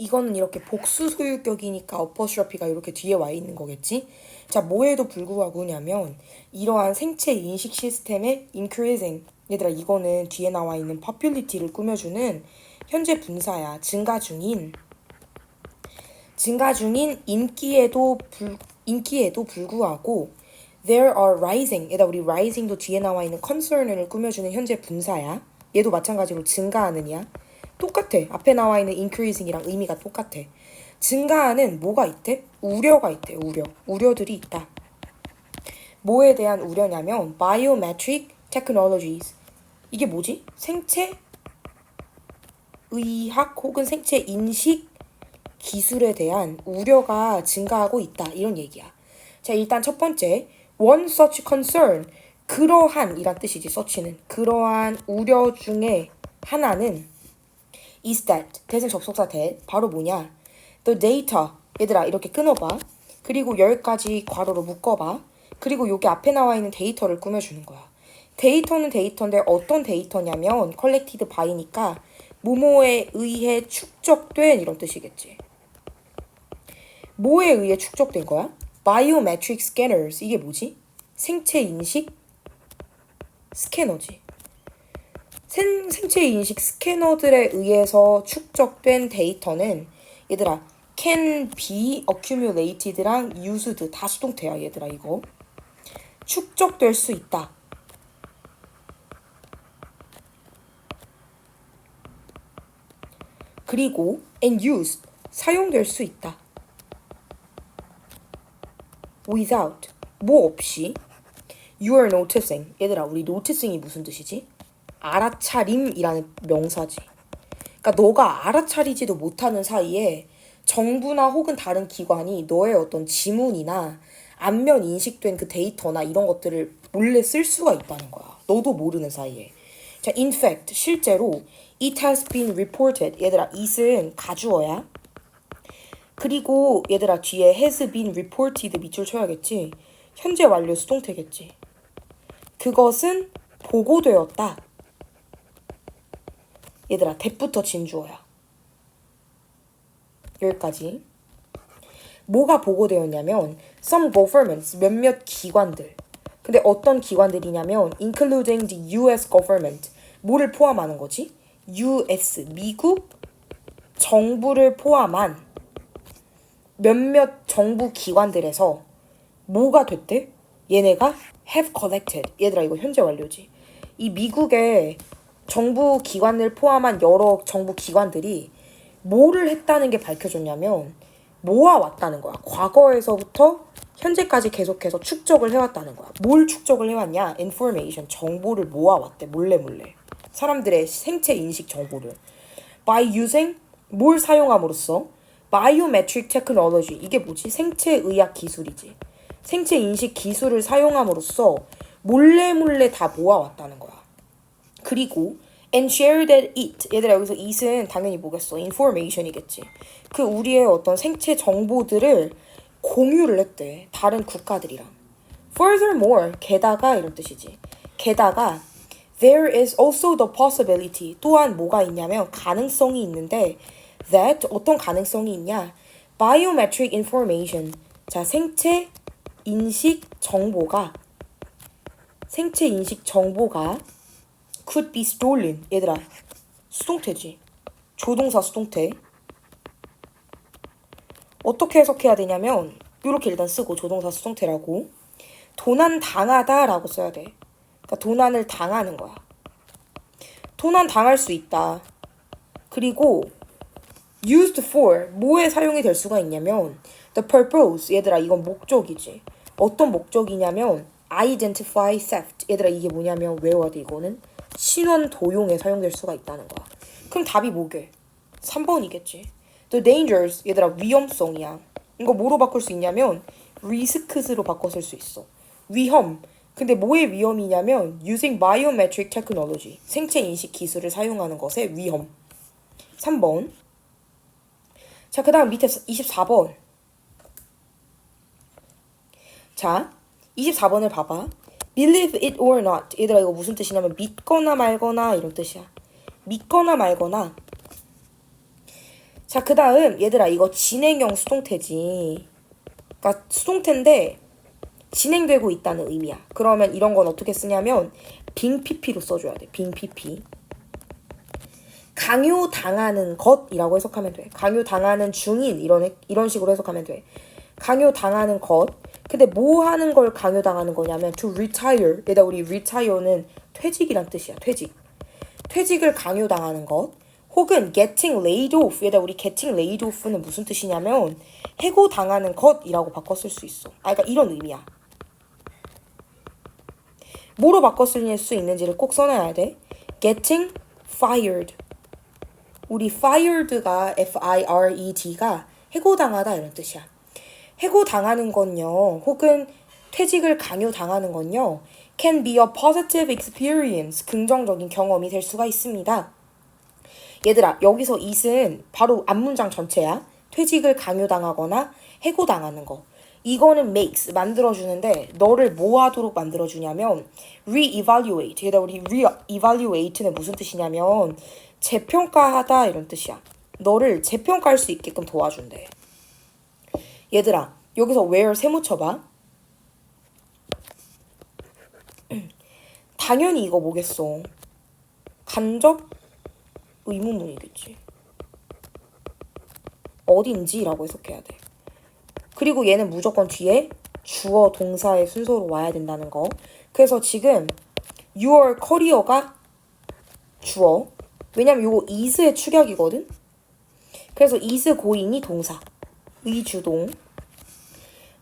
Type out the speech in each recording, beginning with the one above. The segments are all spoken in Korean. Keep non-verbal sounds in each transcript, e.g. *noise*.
이거는 이렇게 복수 소유격이니까 어퍼스트러피가 이렇게 뒤에 와 있는 거겠지? 자, 뭐에도 불구하고냐면 이러한 생체 인식 시스템의 increasing 얘들아 이거는 뒤에 나와 있는 populity를 꾸며주는 현재 분사야. 증가 중인 증가 중인 인기에도 불 인기에도 불구하고 there are rising 얘들아 우리 rising도 뒤에 나와 있는 concern을 꾸며주는 현재 분사야. 얘도 마찬가지로 증가하느냐 똑같아. 앞에 나와 있는 increasing이랑 의미가 똑같아. 증가하는 뭐가 있대? 우려가 있대. 우려. 우려들이 있다. 뭐에 대한 우려냐면 biometric technologies. 이게 뭐지? 생체 의학 혹은 생체 인식 기술에 대한 우려가 증가하고 있다. 이런 얘기야. 자, 일단 첫 번째 one such concern 그러한 이란 뜻이지 서치는 그러한 우려 중에 하나는 is that 대신 접속사 that 바로 뭐냐? The data 얘들아 이렇게 끊어봐. 그리고 열까지 괄호로 묶어봐. 그리고 여기 앞에 나와 있는 데이터를 꾸며주는 거야. 데이터는 데이터인데 어떤 데이터냐면 collected by니까 모모에 의해 축적된 이런 뜻이겠지. 뭐에 의해 축적된 거야? biometric scanners. 이게 뭐지? 생체 인식? 스캐너지 생, 생체 인식 스캐너들에 의해서 축적된 데이터는 얘들아 can be accumulated랑 used 다 수동태야 얘들아 이거 축적될 수 있다. 그리고 and used 사용될 수 있다. without 뭐 없이 you are noticing 얘들아 우리 noticing이 무슨 뜻이지? 알아차림이라는 명사지. 그러니까 너가 알아차리지도 못하는 사이에 정부나 혹은 다른 기관이 너의 어떤 지문이나 안면 인식된 그 데이터나 이런 것들을 몰래 쓸 수가 있다는 거야. 너도 모르는 사이에. 자, in fact, 실제로 it has been reported. 얘들아, it은 가주어야. 그리고 얘들아, 뒤에 has been reported 밑줄 쳐야겠지. 현재 완료 수동태겠지. 그것은 보고되었다. 얘들아, 대부터 진주어야. 여기까지. 뭐가 보고되었냐면 some governments 몇몇 기관들. 근데 어떤 기관들이냐면 including the US government. 뭐를 포함하는 거지? US 미국 정부를 포함한 몇몇 정부 기관들에서 뭐가 됐대? 얘네가 have collected. 얘들아 이거 현재 완료지. 이 미국의 정부 기관을 포함한 여러 정부 기관들이 뭐를 했다는 게 밝혀졌냐면 모아왔다는 거야. 과거에서부터 현재까지 계속해서 축적을 해왔다는 거야. 뭘 축적을 해왔냐? information, 정보를 모아왔대. 몰래 몰래. 사람들의 생체 인식 정보를. by using, 뭘 사용함으로써? biometric technology. 이게 뭐지? 생체 의학 기술이지. 생체 인식 기술을 사용함으로써 몰래 몰래 다 모아왔다는 거야. 그리고 and shared it. 얘들아 여기서 it은 당연히 뭐겠어? information이겠지. 그 우리의 어떤 생체 정보들을 공유를 했대. 다른 국가들이랑. Furthermore, 게다가 이런 뜻이지. 게다가 there is also the possibility. 또한 뭐가 있냐면 가능성이 있는데 that 어떤 가능성이 있냐? biometric information. 자, 생체 인식 정보가 생체 인식 정보가 could be stolen. 얘들아, 수동태지. 조동사 수동태. 어떻게 해석해야 되냐면 이렇게 일단 쓰고 조동사 수동태라고 도난 당하다라고 써야 돼. 그러니까 도난을 당하는 거야. 도난 당할 수 있다. 그리고 used for 뭐에 사용이 될 수가 있냐면 the purpose 얘들아 이건 목적이지. 어떤 목적이냐면 identify theft 얘들아 이게 뭐냐면 외워야 돼 이거는 신원 도용에 사용될 수가 있다는 거야. 그럼 답이 뭐게? 3번이겠지. The dangers 얘들아 위험성이야. 이거 뭐로 바꿀 수 있냐면 risks로 바꿔 쓸 수 있어. 위험. 근데 뭐의 위험이냐면 using biometric technology 생체 인식 기술을 사용하는 것의 위험. 3번. 자, 그다음 밑에 24번. 자, 24번을 봐봐. Believe it or not. 얘들아 이거 무슨 뜻이냐면 믿거나 말거나 이런 뜻이야. 믿거나 말거나. 자, 그 다음, 얘들아, 이거 진행형 수동태지. 그니까 수동태인데, 진행되고 있다는 의미야. 그러면 이런 건 어떻게 쓰냐면, 빙 PP로 써줘야 돼. 빙 PP. 강요당하는 것이라고 해석하면 돼. 강요당하는 중인, 이런, 이런 식으로 해석하면 돼. 강요당하는 것. 근데 뭐 하는 걸 강요당하는 거냐면, to retire. 얘들아, 우리 retire는 퇴직이란 뜻이야. 퇴직. 퇴직을 강요당하는 것. 혹은 getting laid off. 얘들아, 우리 getting laid off는 무슨 뜻이냐면 해고 당하는 것이라고 바꿔 쓸 수 있어. 아, 그러니까 이런 의미야. 뭐로 쓸수 있는지를 꼭 써놔야 돼. getting fired. 우리 fired가 F-I-R-E-D가 해고당하다 이런 뜻이야. 해고당하는 건요, 혹은 퇴직을 강요당하는 건요, can be a positive experience, 긍정적인 경험이 될 수가 있습니다. 얘들아, 여기서 it은 바로 앞문장 전체야. 퇴직을 강요당하거나 해고당하는 거. 이거는 makes, 만들어주는데, 너를 뭐 하도록 만들어주냐면, re-evaluate. 얘들아, 우리 re-evaluate는 무슨 뜻이냐면, 재평가하다 이런 뜻이야. 너를 재평가할 수 있게끔 도와준대. 얘들아, 여기서 where 세모 쳐봐. *clears throat* 당연히 이거 뭐겠어. 간접 의문문이겠지. 어딘지라고 해석해야 돼. 그리고 얘는 무조건 뒤에 주어 동사의 순서로 와야 된다는 거. 그래서 지금 your career가 주어. 왜냐면 요거 is의 축약이거든. 그래서 is 고인이 동사. 의주동.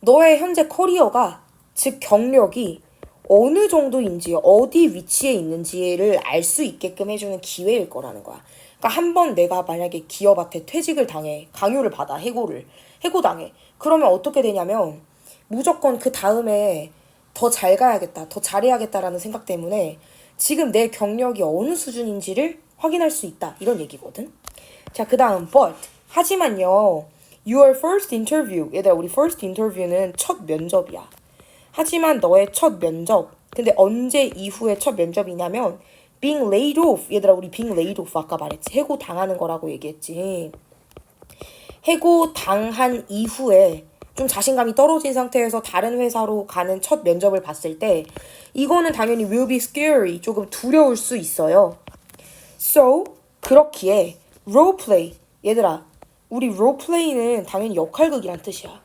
너의 현재 커리어가 즉 경력이 어느 정도인지 어디 위치에 있는지를 알 수 있게끔 해주는 기회일 거라는 거야. 그러니까 한 번 내가 만약에 기업한테 퇴직을 당해 강요를 받아 해고를 해고당해 그러면 어떻게 되냐면 무조건 그 다음에 더 잘 가야겠다 더 잘해야겠다라는 생각 때문에 지금 내 경력이 어느 수준인지를 확인할 수 있다 이런 얘기거든. 자 그 다음 but 하지만요 your first interview 얘들아 우리 first interview는 첫 면접이야. 하지만 너의 첫 면접 근데 언제 이후에 첫 면접이냐면 being laid off 얘들아 우리 being laid off 아까 말했지. 해고 당하는 거라고 얘기했지. 해고 당한 이후에 좀 자신감이 떨어진 상태에서 다른 회사로 가는 첫 면접을 봤을 때 이거는 당연히 will be scary 조금 두려울 수 있어요. So 그렇기에 role play 얘들아 우리 play는 당연히 역할극이란 뜻이야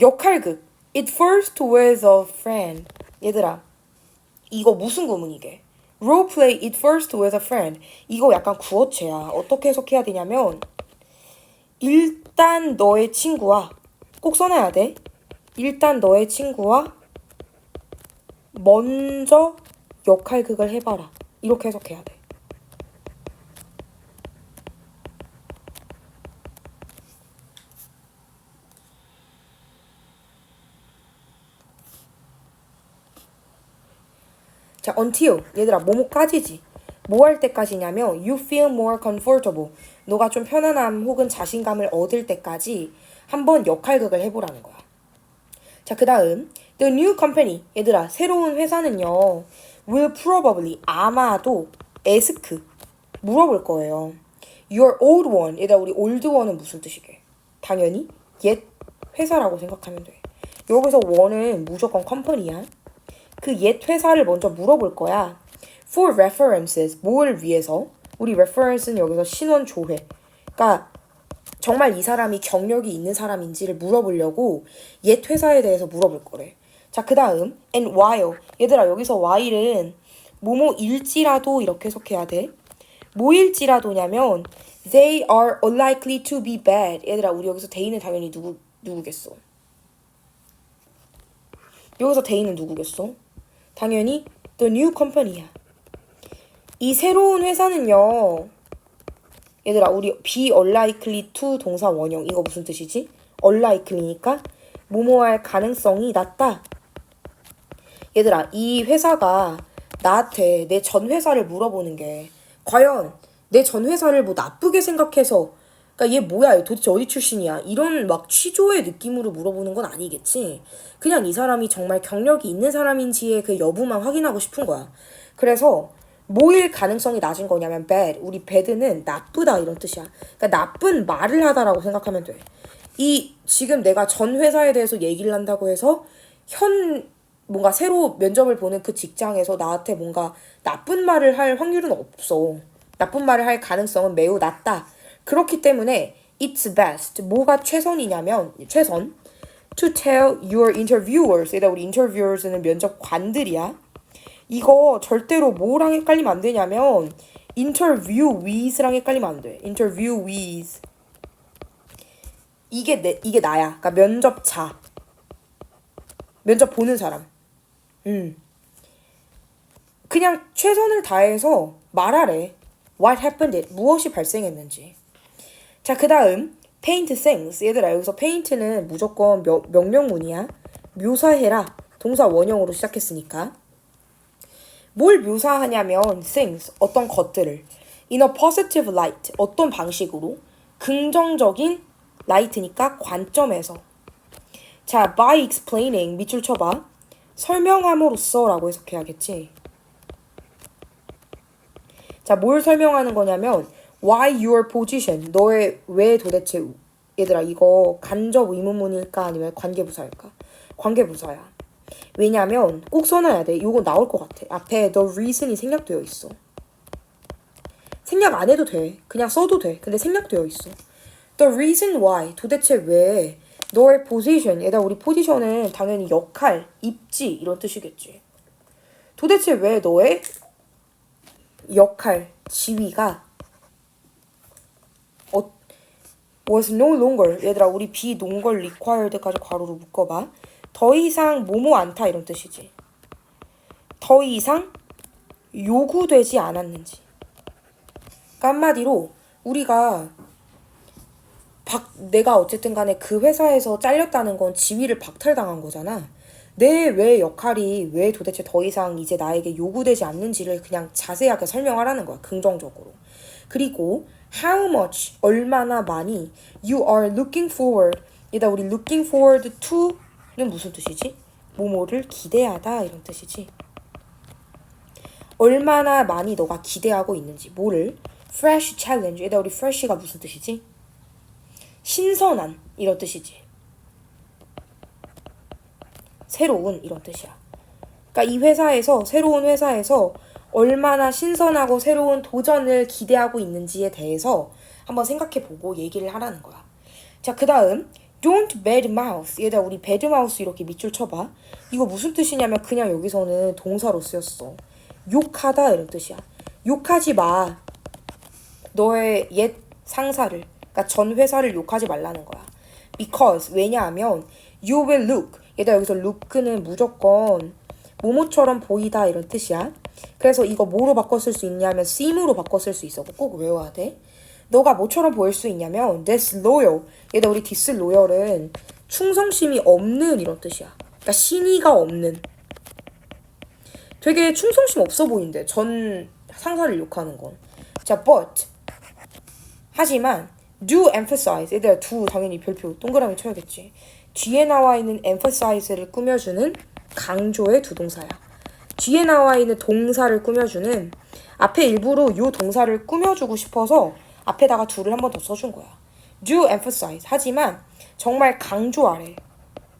역할극 It first with a friend. 얘들아, 이거 무슨 구문이게? Role play it first with a friend. 이거 약간 구어체야. 어떻게 해석해야 되냐면 일단 너의 친구와 꼭 써놔야 돼. 일단 너의 친구와 먼저 역할극을 해봐라. 이렇게 해석해야 돼. 자, until 얘들아 뭐뭐까지지. 뭐 할 때까지냐면 you feel more comfortable. 너가 좀 편안함 혹은 자신감을 얻을 때까지 한번 역할극을 해보라는 거야. 자, 그 다음 the new company 얘들아 새로운 회사는요 will probably 아마도 ask 물어볼 거예요. your old one 얘들아 우리 old one은 무슨 뜻이게? 당연히 옛 회사라고 생각하면 돼. 여기서 one은 무조건 컴퍼니야. 그 옛 회사를 먼저 물어볼 거야. For references, 뭘 위해서? 우리 reference는 여기서 신원 조회. 그러니까 정말 이 사람이 경력이 있는 사람인지를 물어보려고 옛 회사에 대해서 물어볼 거래. 자, 그 다음, and while. 얘들아, 여기서 while은 뭐뭐일지라도 이렇게 해석해야 돼. 뭐일지라도냐면, they are unlikely to be bad. 얘들아, 우리 여기서 they는 당연히 누구, 누구겠어? 여기서 they는 누구겠어? 당연히 the new company야. 이 새로운 회사는요. 얘들아 우리 be unlikely to 동사 원형 이거 무슨 뜻이지? unlikely니까 뭐뭐할 가능성이 낮다. 얘들아 이 회사가 나한테 내 전 회사를 물어보는 게 과연 내 전 회사를 뭐 나쁘게 생각해서 그러니까 얘 뭐야 도대체 어디 출신이야 이런 막 취조의 느낌으로 물어보는 건 아니겠지 그냥 이 사람이 정말 경력이 있는 사람인지의 그 여부만 확인하고 싶은 거야 그래서 뭐일 가능성이 낮은 거냐면 bad. 우리 bad는 나쁘다 이런 뜻이야. 그러니까 나쁜 말을 하다라고 생각하면 돼. 이 지금 내가 전 회사에 대해서 얘기를 한다고 해서 현 뭔가 새로 면접을 보는 그 직장에서 나한테 뭔가 나쁜 말을 할 확률은 없어. 나쁜 말을 할 가능성은 매우 낮다. 그렇기 때문에 it's best. 뭐가 최선이냐면 최선. To tell your interviewers. 얘다 우리 interviewers는 면접관들이야. 이거 절대로 뭐랑 헷갈리면 안 되냐면 interview with랑 헷갈리면 안 돼. interview with. 이게 내 이게 나야. 그러니까 면접자. 면접 보는 사람. 음. 그냥 최선을 다해서 말하래. What happened? 무엇이 발생했는지. 자, 그 다음 paint things. 얘들아 여기서 paint는 무조건 명, 명령문이야. 묘사해라. 동사 원형으로 시작했으니까. 뭘 묘사하냐면 things 어떤 것들을 in a positive light 어떤 방식으로 긍정적인 light니까 관점에서 자 by explaining 밑줄 쳐봐 설명함으로써 라고 해석해야겠지 자 뭘 설명하는 거냐면 why your position 너의 왜 도대체 얘들아 이거 간접 의문문일까 아니면 관계부사일까 관계부사야 왜냐면 꼭 써놔야 돼. 이거 나올 것 같아. 앞에 the reason이 생략되어 있어. 생략 안 해도 돼. 그냥 써도 돼. 근데 생략되어 있어. The reason why. 도대체 왜 너의 position. 얘다 우리 포지션은 당연히 역할, 입지 이런 뜻이겠지. 도대체 왜 너의 역할, 지위가 어, was no longer. 얘들아 우리 be no longer required까지 괄호로 묶어봐. 더 이상 뭐뭐 않다 이런 뜻이지. 더 이상 요구되지 않았는지. 그러니까 한마디로 우리가 박, 내가 어쨌든 간에 그 회사에서 잘렸다는 건 지위를 박탈당한 거잖아. 내 왜 역할이 왜 도대체 더 이상 이제 나에게 요구되지 않는지를 그냥 자세하게 설명하라는 거야. 긍정적으로. 그리고 how much 얼마나 많이 you are looking forward 얘다 우리 looking forward to 는 무슨 뜻이지? 뭐뭐를 기대하다 이런 뜻이지. 얼마나 많이 너가 기대하고 있는지 뭐를 fresh challenge 에다 우리 fresh가 무슨 뜻이지? 신선한 이런 뜻이지. 새로운 이런 뜻이야. 그러니까 이 회사에서 새로운 회사에서 얼마나 신선하고 새로운 도전을 기대하고 있는지에 대해서 한번 생각해 보고 얘기를 하라는 거야. 자, 그 다음 Don't bad mouth. 얘들아 우리 bad mouth 이렇게 밑줄 쳐봐. 이거 무슨 뜻이냐면 그냥 여기서는 동사로 쓰였어. 욕하다 이런 뜻이야. 욕하지 마. 너의 옛 상사를, 그러니까 전 회사를 욕하지 말라는 거야. Because 왜냐하면 you will look. 얘들아 여기서 look는 무조건 모모처럼 보이다 이런 뜻이야. 그래서 이거 뭐로 쓸수 있냐면 seem으로 쓸수 있어. 꼭 외워야 돼. 너가 뭐처럼 보일 수 있냐면 disloyal. 얘들 우리 disloyal은 충성심이 없는 이런 뜻이야. 그러니까 신의가 없는. 되게 충성심 없어 보이는데 전 상사를 욕하는 건. 자, but 하지만 do emphasize. 얘들아 당연히 별표 동그라미 쳐야겠지. 뒤에 나와 있는 emphasize를 꾸며주는 강조의 두 동사야. 뒤에 나와 있는 동사를 꾸며주는 앞에 일부러 요 동사를 꾸며주고 싶어서 앞에다가 do를 한번 더 써준 거야. do emphasize. 하지만 정말 강조하래.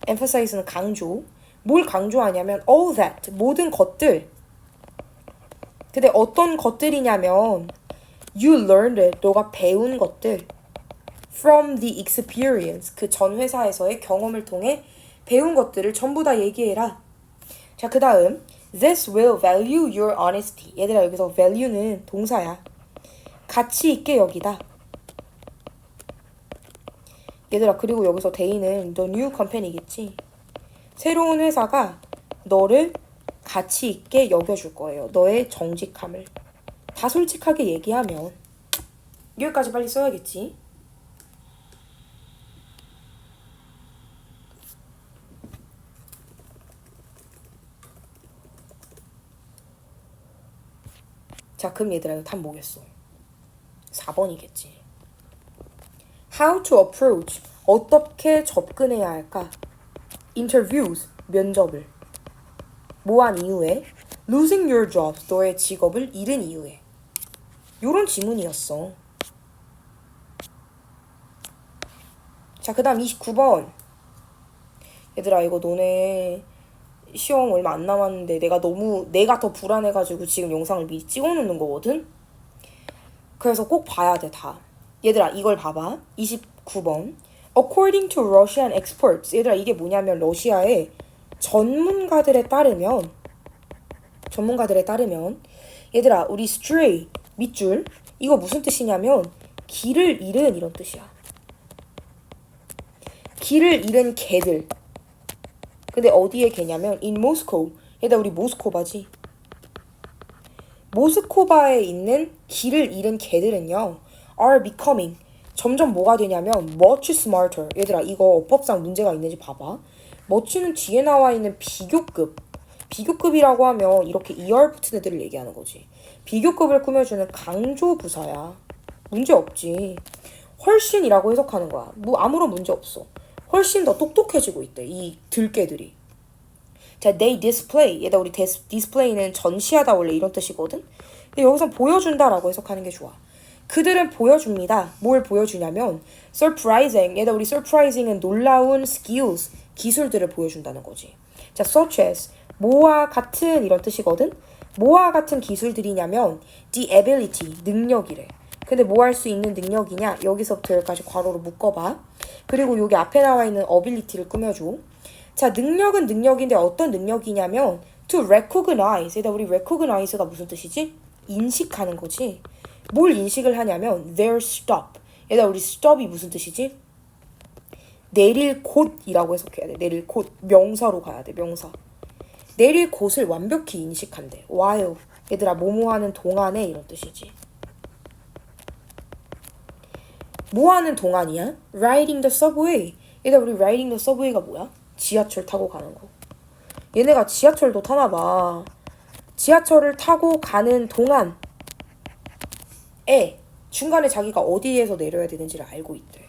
emphasize는 강조. 뭘 강조하냐면 all that 모든 것들. 근데 어떤 것들이냐면 you learned it. 너가 배운 것들. from the experience 그 전 회사에서의 경험을 통해 배운 것들을 전부 다 얘기해라. 자, 그 다음 This will value your honesty. 얘들아 여기서 value는 동사야. 가치 있게 여기다. 얘들아 그리고 여기서 데이는 the new company겠지. 새로운 회사가 너를 가치 있게 여겨줄 거예요. 너의 정직함을. 다 솔직하게 얘기하면 여기까지 빨리 써야겠지. 자, 그럼 얘들아 이거 답 뭐겠어? 4번이겠지. How to approach. 어떻게 접근해야 할까? Interviews. 면접을. 뭐한 이후에 losing your job, 너의 직업을 잃은 이유에. 요런 지문이었어. 자, 그 다음 29번. 얘들아, 이거 너네 시험 얼마 안 남았는데 내가 너무, 내가 더 불안해가지고 지금 영상을 미리 찍어놓는 거거든? 그래서 꼭 봐야 돼, 다. 얘들아, 이걸 봐봐. 29번. According to Russian experts. 얘들아, 이게 뭐냐면 러시아의 전문가들에 따르면 전문가들에 따르면 얘들아, 우리 stray 밑줄 이거 무슨 뜻이냐면 길을 잃은 이런 뜻이야. 길을 잃은 개들. 근데 어디에 개냐면 in Moscow. 얘들아, 우리 모스코바지. 모스코바에 있는 길을 잃은 개들은요, are becoming 점점 뭐가 되냐면 much smarter. 얘들아 이거 어법상 문제가 있는지 봐봐. much는 뒤에 나와 있는 비교급. 비교급이라고 하면 이렇게 er 붙은 애들을 얘기하는 거지. 비교급을 꾸며주는 강조 부사야. 문제 없지. 훨씬이라고 해석하는 거야. 뭐 아무런 문제 없어. 훨씬 더 똑똑해지고 있대. 이 들개들이. 자, they display. 얘다 우리 디스, 디스플레이는 전시하다 원래 이런 뜻이거든. 근데 여기서 보여준다라고 해석하는 게 좋아. 그들은 보여줍니다. 뭘 보여주냐면 surprising. 얘다 우리 surprising은 놀라운 skills, 기술들을 보여준다는 거지. 자, such as 뭐와 같은 이런 뜻이거든. 뭐와 같은 기술들이냐면 the ability, 능력이래. 근데 뭐 할 수 있는 능력이냐? 여기서부터 여기까지 괄호로 묶어봐. 그리고 여기 앞에 나와 있는 ability를 꾸며줘. 자, 능력은 능력인데 어떤 능력이냐면 to recognize. 얘다 우리 recognize가 무슨 뜻이지? 인식하는 거지. 뭘 인식을 하냐면 their stop. 얘다 우리 stop이 무슨 뜻이지? 내릴 곳이라고 해석해야 돼. 내릴 곳 명사로 가야 돼. 명사. 내릴 곳을 완벽히 인식한대. while 얘들아 뭐뭐 하는 동안에 이런 뜻이지. 뭐 하는 동안이야? riding the subway. 얘들아 우리 riding the subway가 뭐야? 지하철 타고 가는 거. 얘네가 지하철도 타나 봐. 지하철을 타고 가는 동안 에 중간에 자기가 어디에서 내려야 되는지를 알고 있대.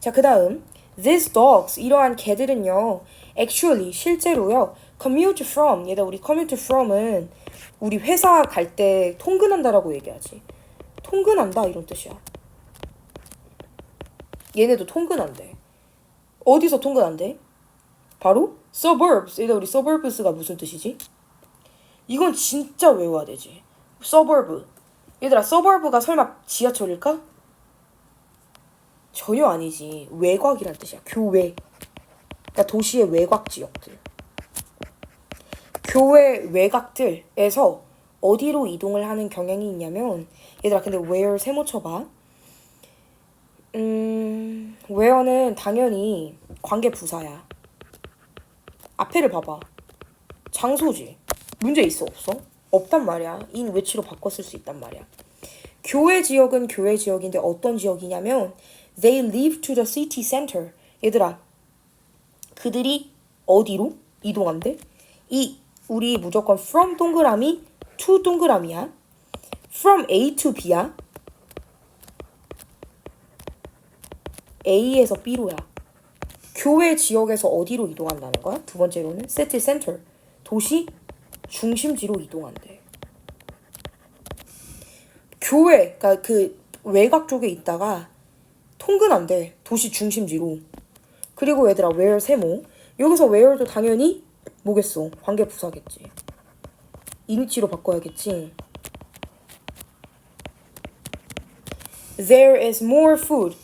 자, 그 다음 These dogs, 이러한 개들은요, actually, 실제로요, commute from, 얘다 우리 commute from은 우리 회사 갈 때 통근한다라고 얘기하지. 통근한다 이런 뜻이야. 얘네도 통근한대. 어디서 통근한대? 바로 suburbs. 얘다 우리 suburbs가 무슨 뜻이지? 이건 진짜 외워야 되지. suburb. 얘들아, suburb가 설마 지하철일까? 전혀 아니지. 외곽이란 뜻이야. 교외. 그러니까 도시의 외곽 지역들. 교외 외곽들에서 어디로 이동을 하는 경향이 있냐면 얘들아 근데 where 세모 쳐봐. 음, where는 당연히 관계 부사야. 앞에를 봐봐. 장소지. 문제 있어 없어? 없단 말이야. which로 바꿔 쓸수 있단 말이야. 교외 지역은 교외 지역인데 어떤 지역이냐면 they live to the city center. 얘들아. 그들이 어디로 이동한대? 이 우리 무조건 from 동그라미 to 동그라미야. from A to B야. A에서 B로야. 교외 지역에서 어디로 이동한다는 거야? 두 번째로는 city center. 도시 중심지로 이동한대. 교회, 그러니까 그 외곽 쪽에 있다가 통근한대. 도시 중심지로. 그리고 얘들아, where 세모. 여기서 where도 당연히 뭐겠어? 관계 부사겠지. 이니치로 바꿔야겠지. There is more food.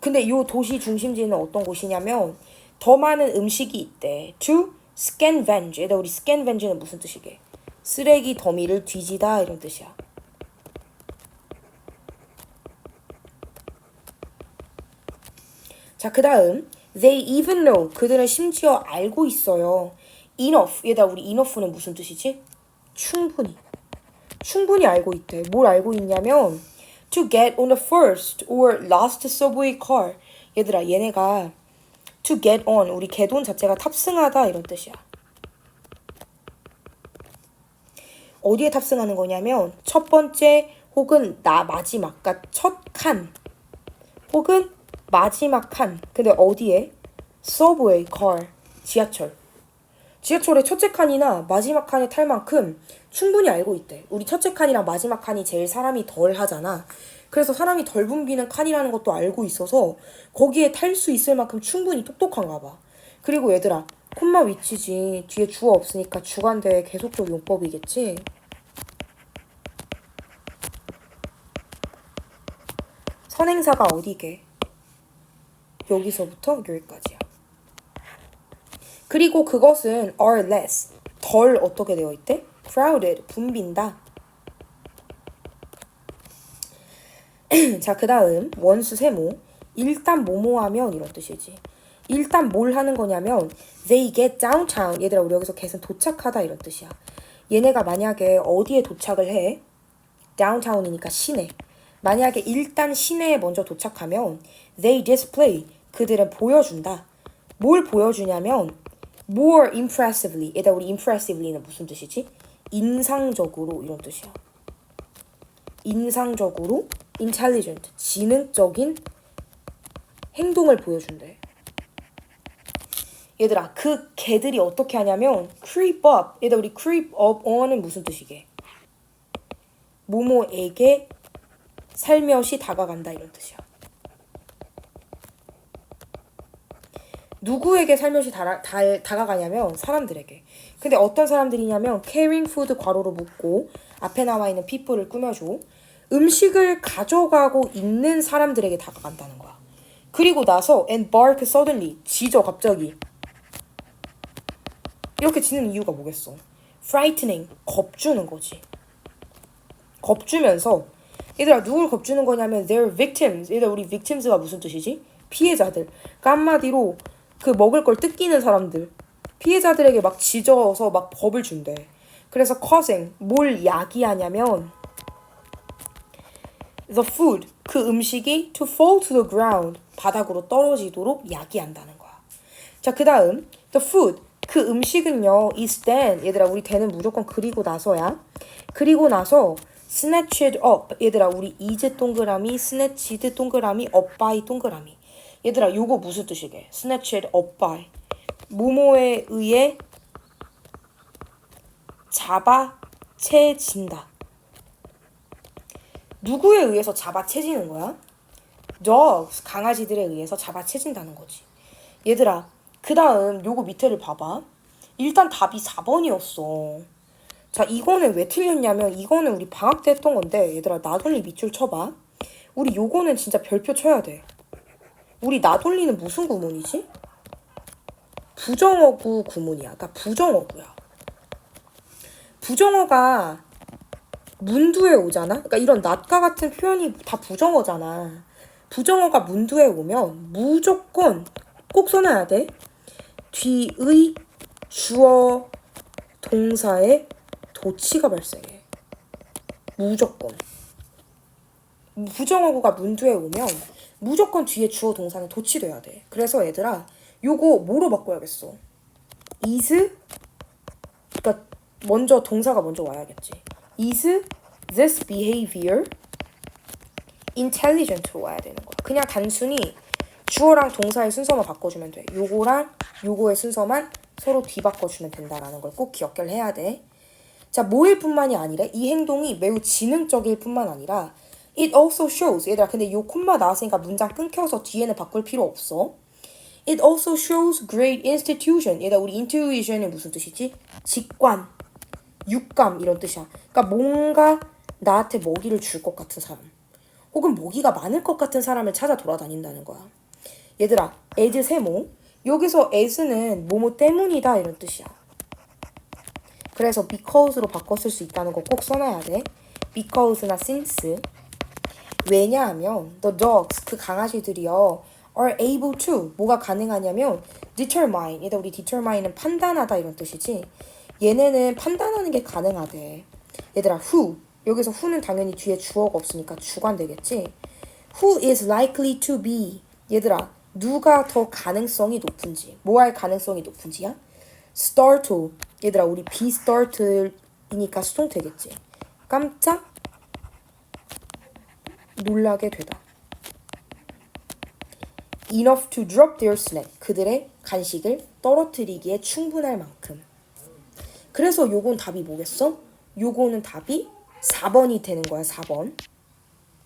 근데 이 도시 중심지는 어떤 곳이냐면 더 많은 음식이 있대. To scavenge. 얘들 우리 scavenge는 무슨 뜻이게? 쓰레기 더미를 뒤지다 이런 뜻이야. 자, 그 다음 They even know. 그들은 심지어 알고 있어요. Enough. 얘다 우리 enough는 무슨 뜻이지? 충분히. 충분히 알고 있대. 뭘 알고 있냐면 to get on the first or last subway car. 얘들아, 얘네가 to get on 우리 on 자체가 탑승하다 이런 뜻이야. 어디에 탑승하는 거냐면 첫 번째 혹은 나 마지막 그러니까 첫 칸 혹은 마지막 칸 근데 어디에? subway car 지하철 지하철의 첫째 칸이나 마지막 칸에 탈 만큼 충분히 알고 있대. 우리 첫째 칸이랑 마지막 칸이 제일 사람이 덜 하잖아. 그래서 사람이 덜 붐비는 칸이라는 것도 알고 있어서 거기에 탈 수 있을 만큼 충분히 똑똑한가 봐. 그리고 얘들아, 콤마 위치지. 뒤에 주어 없으니까 주관대 계속적 용법이겠지? 선행사가 어디게? 여기서부터 여기까지야. 그리고 그것은 are less 덜 어떻게 되어 있대? crowded 붐빈다. *clears throat* 자, 그 다음 원수 세모 일단 뭐뭐 하면 이런 뜻이지. 일단 뭘 하는 거냐면 they get downtown 얘들아 우리 여기서 get은 도착하다 이런 뜻이야. 얘네가 만약에 어디에 도착을 해? downtown이니까 시내. 만약에 일단 시내에 먼저 도착하면 they display 그들은 보여준다. 뭘 보여주냐면 more impressively 얘들아 우리 impressively는 무슨 뜻이지? 인상적으로 이런 뜻이야. 인상적으로 intelligent 지능적인 행동을 보여준대. 얘들아 그 개들이 어떻게 하냐면 creep up 얘들아 우리 creep up on은 무슨 뜻이게? 모모에게 살며시 다가간다 이런 뜻이야. 누구에게 살며시 다, 다, 다가가냐면 사람들에게. 근데 어떤 사람들이냐면 caring food 괄호로 묶고 앞에 나와 있는 people을 꾸며줘. 음식을 가져가고 있는 사람들에게 다가간다는 거야. 그리고 나서 and bark suddenly 짖어 갑자기. 이렇게 짖는 이유가 뭐겠어? frightening 겁주는 거지. 겁주면서 얘들아 누굴 겁주는 거냐면 they're victims. 얘들아 우리 victims가 무슨 뜻이지? 피해자들. 그러니까 한마디로 그 먹을 걸 뜯기는 사람들. 피해자들에게 막 짖어서 막 법을 준대. 그래서 causing 뭘 야기하냐면 the food 그 음식이 to fall to the ground 바닥으로 떨어지도록 야기한다는 거야. 자, 그다음 the food 그 음식은요 is then 얘들아 우리 대는 무조건 그리고 나서야. 그리고 나서 snatched up 얘들아 우리 is 동그라미 snatched 동그라미 up by 동그라미 얘들아 요거 무슨 뜻이게? snatched 모모에 의해 잡아채진다. 누구에 의해서 잡아채지는 거야? dogs 강아지들에 의해서 잡아채진다는 거지. 얘들아 그 다음 요거 밑에를 봐봐. 일단 답이 4번이었어. 자 이거는 왜 틀렸냐면 이거는 우리 방학 때 했던 건데 얘들아 나돌리 밑줄 쳐봐. 우리 요거는 진짜 별표 쳐야 돼. 우리 나돌리는 무슨 구문이지? 부정어구 구문이야. 그러니까 부정어구야. 부정어가 문두에 오잖아. 그러니까 이런 낫과 같은 표현이 다 부정어잖아. 부정어가 문두에 오면 무조건 꼭 써놔야 돼. 뒤의 주어 동사에 도치가 발생해. 무조건. 부정어구가 문두에 오면 무조건 뒤에 주어 동사는 도치돼야 돼. 그래서 얘들아 요거 뭐로 바꿔야겠어? is 그러니까 먼저 동사가 먼저 와야겠지. is this behavior intelligent로 와야 되는 거야. 그냥 단순히 주어랑 동사의 순서만 바꿔주면 돼. 요거랑 요거의 순서만 서로 뒤바꿔주면 된다라는 걸 꼭 기억을 해야 돼. 자, 뭐일 뿐만이 아니라 이 행동이 매우 지능적일 뿐만 아니라 It also shows 얘들아 근데 요 콤마 나왔으니까 문장 끊겨서 뒤에는 바꿀 필요 없어. It also shows great institution. 얘들아 우리 intuition이 무슨 뜻이지? 직관, 육감 이런 뜻이야. 그러니까 뭔가 나한테 먹이를 줄 것 같은 사람. 혹은 먹이가 많을 것 같은 사람을 찾아 돌아다닌다는 거야. 얘들아, as 세모. 여기서 as는 뭐뭐 때문이다 이런 뜻이야. 그래서 because로 바꿨을 수 있다는 거 꼭 써놔야 돼. because나 since. 왜냐하면 the dogs 그 강아지들이요 are able to 뭐가 가능하냐면 determine 얘들 우리 determine은 판단하다 이런 뜻이지. 얘네는 판단하는 게 가능하대. 얘들아 who. 여기서 who는 당연히 뒤에 주어가 없으니까 주관 되겠지. who is likely to be. 얘들아 누가 더 가능성이 높은지 뭐 할 가능성이 높은지야? startle. 얘들아 우리 be startle이니까 수동 되겠지. 깜짝 놀라게 되다. enough to drop their snack. 그들의 간식을 떨어뜨리기에 충분할 만큼. 그래서 요건 답이 뭐겠어? 요거는 답이 4번이 되는 거야, 4번.